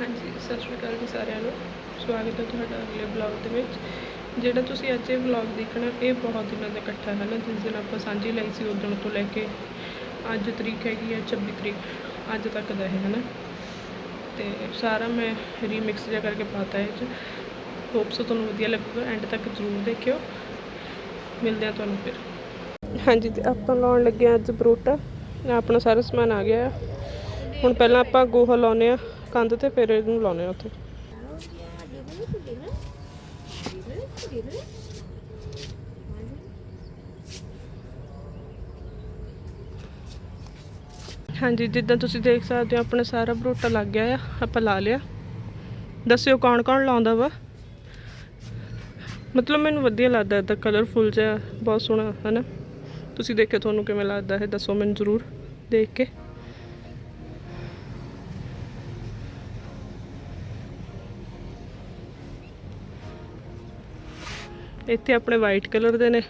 ਹਾਂਜੀ, ਸਤਿ ਸ਼੍ਰੀ ਅਕਾਲ ਜੀ ਸਾਰਿਆਂ ਨੂੰ। ਸਵਾਗਤ ਹੈ ਤੁਹਾਡਾ ਅਗਲੇ ਬਲੌਗ ਦੇ ਵਿੱਚ। ਜਿਹੜਾ ਤੁਸੀਂ ਅੱਜ ਇਹ ਬਲੌਗ ਦੇਖਣਾ, ਇਹ ਬਹੁਤ ਦਿਨਾਂ ਦਾ ਇਕੱਠਾ ਹੈ ਨਾ, ਜਿਸ ਦਿਨ ਆਪਾਂ ਸਾਂਝੀ ਲਈ ਸੀ ਉਦੋਂ ਤੋਂ ਲੈ ਕੇ ਅੱਜ ਤਰੀਕ ਹੈਗੀ ਹੈ 26 ਤਰੀਕ, ਅੱਜ ਤੱਕ ਦਾ ਹੈ ਨਾ ਤੇ ਸਾਰਾ ਮੈਂ ਰੀਮਿਕਸ ਜਿਹਾ ਕਰਕੇ ਪਾਤਾ ਇਹ 'ਚ। ਹੋਪਸ ਤੁਹਾਨੂੰ ਵਧੀਆ ਲੱਗੂਗਾ ਐਂਡ ਤੱਕ ਜ਼ਰੂਰ ਦੇਖਿਓ। ਮਿਲਦੇ ਆ ਤੁਹਾਨੂੰ ਫਿਰ। ਹਾਂਜੀ, ਤੇ ਆਪਾਂ ਲਾਉਣ ਲੱਗੇ ਹਾਂ ਅੱਜ ਬਰੋਟਾ ਆਪਣਾ ਸਾਰਾ ਸਮਾਨ ਆ ਗਿਆ ਹੈ। ਹੁਣ ਪਹਿਲਾਂ ਆਪਾਂ ਗੋਹਾ ਲਾਉਨੇ ਆ ਕੰਧ ਤੇ ਫਿਰ ਇਹਨੂੰ ਲਾਉਨੇ ਆ ਉੱਥੇ। ਹਾਂਜੀ, ਜਿੱਦਾਂ ਤੁਸੀਂ ਦੇਖ ਸਕਦੇ ਹੋ, ਆਪਣਾ ਸਾਰਾ ਬਰੋਟਾ ਲੱਗ ਗਿਆ ਆ, ਆਪਾਂ ਲਾ ਲਿਆ। ਦੱਸਿਓ ਕੌਣ ਕੌਣ ਲਾਉਂਦਾ ਵਾ? ਮਤਲਬ ਮੈਨੂੰ ਵਧੀਆ ਲੱਗਦਾ ਇਹਦਾ ਕਲਰਫੁਲ ਜਿਹਾ, ਬਹੁਤ ਸੋਹਣਾ ਹੈ ਨਾ ਤੁਸੀਂ ਦੇਖਿਓ ਤੁਹਾਨੂੰ ਕਿਵੇਂ ਲੱਗਦਾ ਹੈ, ਦੱਸੋ ਮੈਨੂੰ ਜ਼ਰੂਰ ਦੇਖ ਕੇ। ਇੱਥੇ ਆਪਣੇ ਵਾਈਟ ਕਲਰ ਦੇ ਨੇ,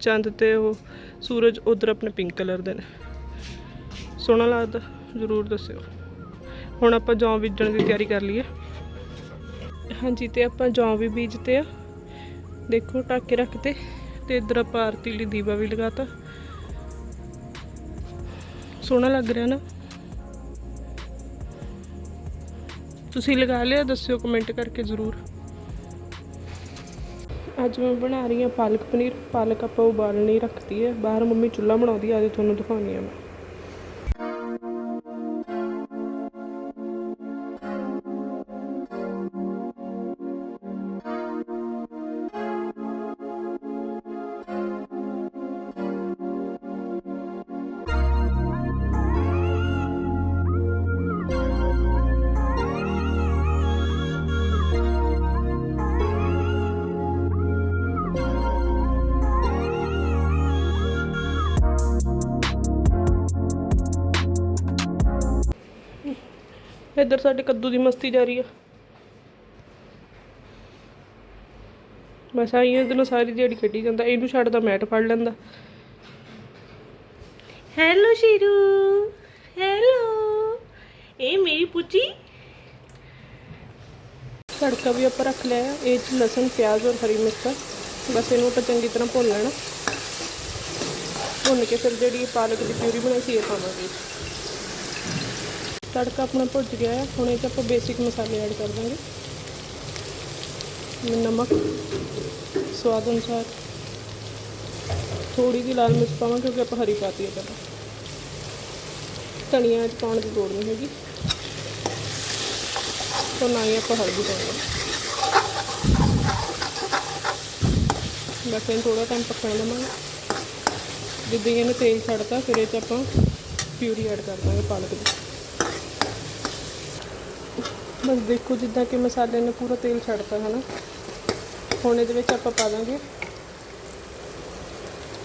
ਚੰਦ ਤੇ ਉਹ ਸੂਰਜ ਉਧਰ ਆਪਣੇ ਪਿੰਕ ਕਲਰ ਦੇ ਨੇ। ਸੋਹਣਾ ਲੱਗਦਾ, ਜ਼ਰੂਰ ਦੱਸਿਓ। ਹੁਣ ਆਪਾਂ ਜੌਂ ਬੀਜਣ ਦੀ ਤਿਆਰੀ ਕਰ ਲਈਏ। ਹਾਂਜੀ, ਤੇ ਆਪਾਂ ਜੌਂ ਵੀ ਬੀਜਤੇ ਆ। ਦੇਖੋ, ਢੱਕ ਕੇ ਰੱਖਤੇ ਤੇ ਇਧਰ ਆਪਾਂ ਆਰਤੀ ਲਈ ਦੀਵਾ ਵੀ ਲਗਾਤਾ। ਸੋਹਣਾ ਲੱਗ ਰਿਹਾ ਨਾ। ਤੁਸੀਂ ਲਗਾ ਲਿਆ, ਦੱਸਿਓ ਕਮੈਂਟ ਕਰਕੇ ਜ਼ਰੂਰ। ਅੱਜ ਮੈਂ ਬਣਾ ਰਹੀ ਹਾਂ ਪਾਲਕ ਪਨੀਰ, ਪਾਲਕ ਆਪਾਂ ਉਬਾਲਣੀ ਰੱਖਤੀ ਹੈ, ਬਾਹਰ ਮੰਮੀ ਚੁੱਲ੍ਹਾ ਬਣਾਉਂਦੀ ਆ, ਅੱਜ ਤੁਹਾਨੂੰ ਦਿਖਾਉਂਦੀ ਹਾਂ ਮੈਂ। ਇੱਧਰ ਸਾਡੇ ਕੱਦੂ ਦੀ ਮਸਤੀ ਜਾਰੀ ਆ। ਬਸ ਆਈ ਇਹਦੇ ਨਾਲ ਸਾਰੀ ਦਿਹਾੜੀ ਕੱਢੀ ਜਾਂਦਾ ਇਹਨੂੰ ਛੱਡਦਾ ਮੈਟ ਫੜ ਲੈਂਦਾ। ਹੈਲੋ ਸ਼ੀਰੂ। ਹੈਲੋ ਇਹ ਮੇਰੀ ਪੁੱਚੀ? ਤੜਕਾ ਵੀ ਆਪਾਂ ਰੱਖ ਲਿਆ। ਇਹ ਚ ਲਸਣ ਪਿਆਜ਼ ਔਰ ਹਰੀ ਮਿਰਚ। ਬਸ ਇਹਨੂੰ ਆਪਾਂ ਚੰਗੀ ਤਰ੍ਹਾਂ ਭੁੰਨ ਲੈਣਾ। ਭੁੰਨ ਕੇ ਫਿਰ ਜਿਹੜੀ ਪਾਲਕ ਦੀ ਪਿਊਰੀ ਬਣਾਈ ਸੀ ਇਹ ਪਾਵਾਂਗੇ। ਤੜਕਾ ਆਪਣਾ ਭੁੱਜ ਗਿਆ ਹੈ ਹੁਣ ਇਹ 'ਚ ਆਪਾਂ ਬੇਸਿਕ ਮਸਾਲੇ ਐਡ ਕਰ ਦਾਂਗੇ ਨਮਕ ਸਵਾਦ ਅਨੁਸਾਰ ਥੋੜੀ ਜਿਹੀ ਲਾਲ ਮਿਰਚ ਪਾਵਾਂਗੇ ਕਿਉਂਕਿ ਆਪਾਂ ਹਰੀ ਪਾਤੀ ਹੈ ਪਹਿਲਾਂ ਧਨੀਆ 'ਚ ਪਾਉਣ ਦੀ ਲੋੜ ਨਹੀਂ ਹੈਗੀ ਤੋਂ ਨਾ ਹੀ ਆਪਾਂ ਹਲਦੀ ਪਾਵਾਂਗੇ ਬਸ ਇਹਨੂੰ ਥੋੜਾ ਟਾਈਮ ਪੱਕਣ ਦੇਵਾਂਗੇ ਜਿੱਦਾਂ ਹੀ ਇਹਨੇ ਤੇਲ ਛੱਡਤਾ ਫਿਰ ਇਹ 'ਚ ਆਪਾਂ ਪਿਊਰੀ ਐਡ ਕਰ ਦਾਂਗੇ ਪਾਲਕ ਦੀ ਬਸ ਦੇਖੋ ਜਿੱਦਾਂ ਕਿ ਮਸਾਲੇ ਨੇ ਪੂਰਾ ਤੇਲ ਛੱਡਤਾ ਹੈ ਨਾ ਹੁਣ ਇਹਦੇ ਵਿੱਚ ਆਪਾਂ ਪਾ ਦਾਂਗੇ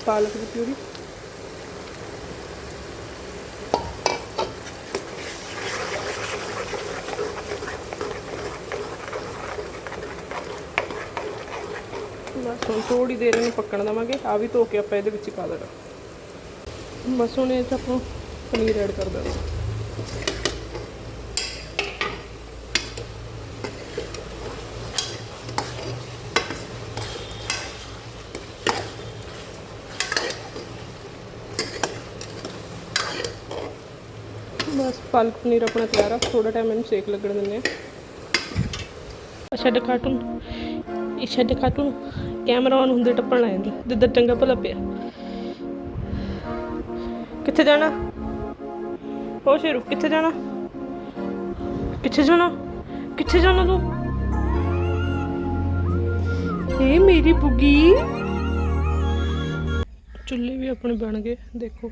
ਪਾਲਕ ਦੀ ਪਿਊਰੀ। ਬਸ ਹੁਣ ਥੋੜੀ ਦੇਰ ਇਹਨੂੰ ਪੱਕਣ ਦੇਵਾਂਗੇ। ਆ ਵੀ ਧੋ ਕੇ ਆਪਾਂ ਇਹਦੇ ਵਿੱਚ ਹੀ ਪਾ ਦੇਣਾ। ਬਸ ਹੁਣ ਇਹ 'ਚ ਆਪਾਂ ਪਨੀਰ ਐਡ ਕਰ ਦਾਂਗੇ ਬਸ ਪਾਲਕ ਪਨੀਰ ਆਪਣਾ ਤਿਆਰ ਆ ਥੋੜਾ ਟਾਈਮ ਇਹਨੂੰ ਸੇਕ ਲੱਗਣ ਦਿੰਦੇ ਆ। ਅੱਛਾ ਕਾਰਟੂਨ ਅੱਛਾ ਡੇ ਕਾਰਟੂਨ ਕੈਮਰਾ ਆਨ ਹੁੰਦੇ ਟੱਪਣ ਆ ਜਾਂਦਾ, ਜਿੱਦਾਂ ਚੰਗਾ ਭਲਾ ਪਿਆ। ਕਿੱਥੇ ਜਾਣਾ? ਹੋ ਸ਼ੇਰੂ, ਕਿੱਥੇ ਜਾਣਾ? ਕਿੱਥੇ ਜਾਣਾ? ਕਿੱਥੇ ਜਾਣਾ ਤੂੰ? ਇਹ ਮੇਰੀ ਬੁੱਗੀ। ਚੁੱਲ੍ਹੇ ਵੀ ਆਪਣੇ ਬਣ ਗਏ, ਦੇਖੋ।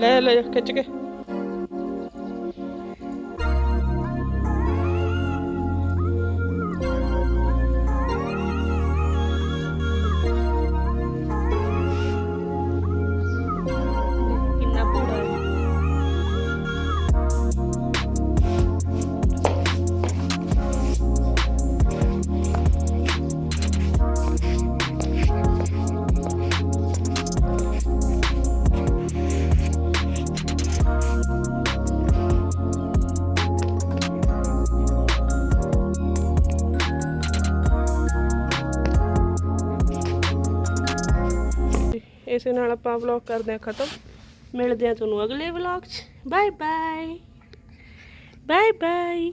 ਲੈ ਲੈ ਖਿੱਚ ਕੇ ਇਸੇ ਨਾਲ ਆਪਾਂ ਵਲੌਗ ਕਰਦੇ ਹਾਂ ਖਤਮ। ਮਿਲਦੇ ਹਾਂ ਤੁਹਾਨੂੰ ਅਗਲੇ ਵਲੌਗ 'ਚ। Bye bye bye bye